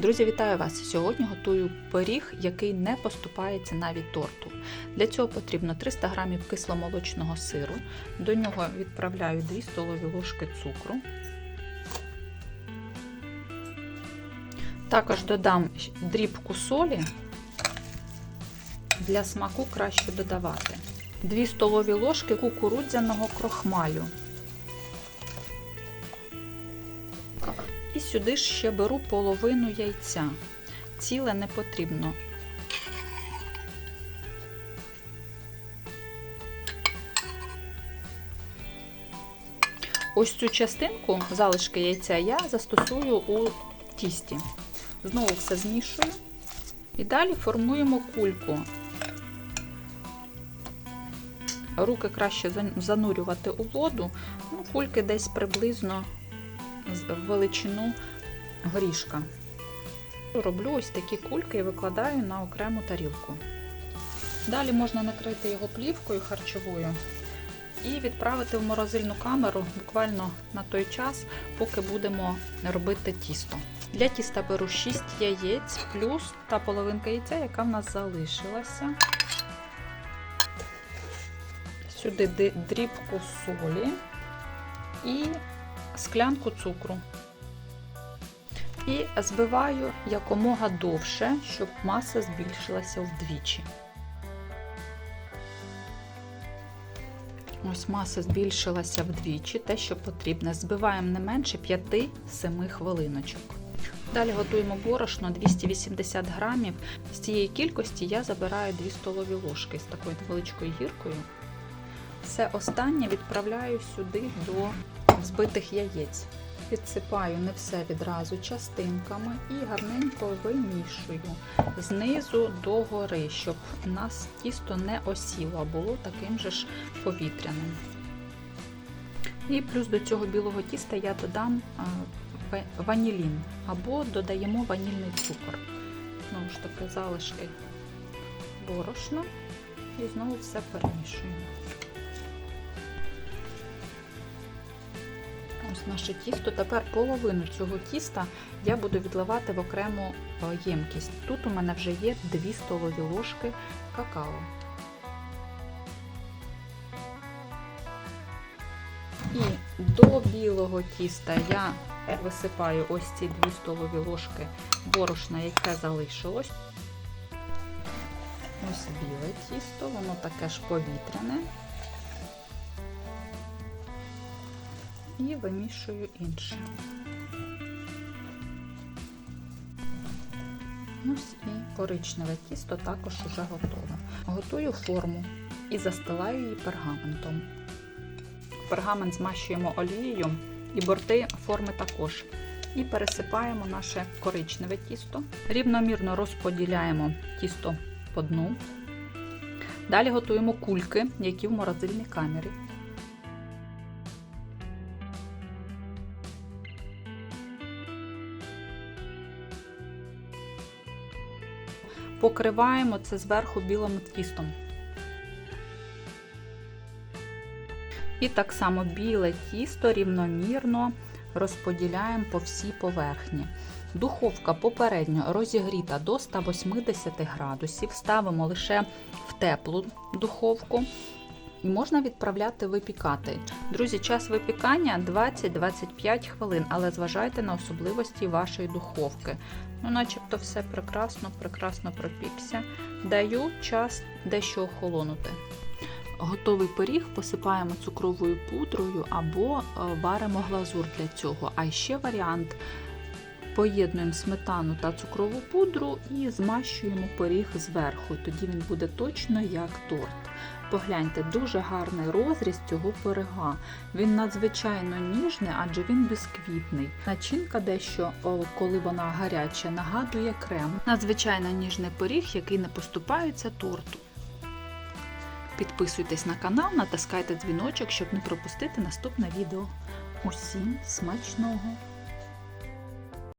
Друзі, вітаю вас! Сьогодні готую пиріг, який не поступається навіть торту. Для цього потрібно 300 г кисломолочного сиру. До нього відправляю 2 столові ложки цукру. Також додам дрібку солі. Для смаку краще додавати. 2 столові ложки кукурудзяного крохмалю. І сюди ж ще беру половину яйця. Ціле не потрібно. Ось цю частинку залишки яйця я застосую у тісті. Знову все змішую. І далі формуємо кульку. Руки краще занурювати у воду, ну, кульки десь приблизно величину горішка. Роблю ось такі кульки і викладаю на окрему тарілку. Далі можна накрити його плівкою харчовою і відправити в морозильну камеру буквально на той час, поки будемо робити тісто. Для тіста беру 6 яєць плюс та половинка яйця, яка в нас залишилася. Сюди дрібку солі і склянку цукру. І збиваю якомога довше, щоб маса збільшилася вдвічі. Ось маса збільшилася вдвічі, те, що потрібно. Збиваємо не менше 5-7 хвилиночок. Далі готуємо борошно 280 грамів. З цієї кількості я забираю 2 столові ложки з такою невеличкою гіркою. Все останнє відправляю сюди до збитих яєць. Підсипаю не все відразу частинками і гарненько вимішую знизу до гори, щоб нас тісто не осіло, а було таким же ж повітряним. І плюс до цього білого тіста я додам ванілін або додаємо ванільний цукор. Знову ж таки, залишки борошна і знову все перемішуємо. Ось наше тісто. Тепер половину цього тіста я буду відливати в окрему ємкість. Тут у мене вже є 2 столові ложки какао. І до білого тіста я висипаю ось ці 2 столові ложки борошна, яке залишилось. Ось біле тісто, воно таке ж повітряне. І вимішую інше. Ось і коричневе тісто також уже готове. Готую форму і застилаю її пергаментом. Пергамент змащуємо олією і борти форми також. І пересипаємо наше коричневе тісто. Рівномірно розподіляємо тісто по дну. Далі готуємо кульки, які в морозильній камері. Покриваємо це зверху білим тістом. І так само біле тісто рівномірно розподіляємо по всій поверхні. Духовка попередньо розігріта до 180 градусів, ставимо лише в теплу духовку і можна відправляти випікати. Друзі, час випікання 20-25 хвилин, але зважайте на особливості вашої духовки. Ну, начебто все прекрасно, прекрасно пропікся. Даю час дещо охолонути. Готовий пиріг посипаємо цукровою пудрою або е, варимо глазур для цього. А ще варіант поєднуємо сметану та цукрову пудру і змащуємо пиріг зверху. Тоді він буде точно як торт. Погляньте, дуже гарний розріз цього пирога. Він надзвичайно ніжний, адже він бісквітний. Начинка дещо, коли вона гаряча, нагадує крем. Надзвичайно ніжний пиріг, який не поступається торту. Підписуйтесь на канал, натискайте дзвіночок, щоб не пропустити наступне відео. Усім смачного!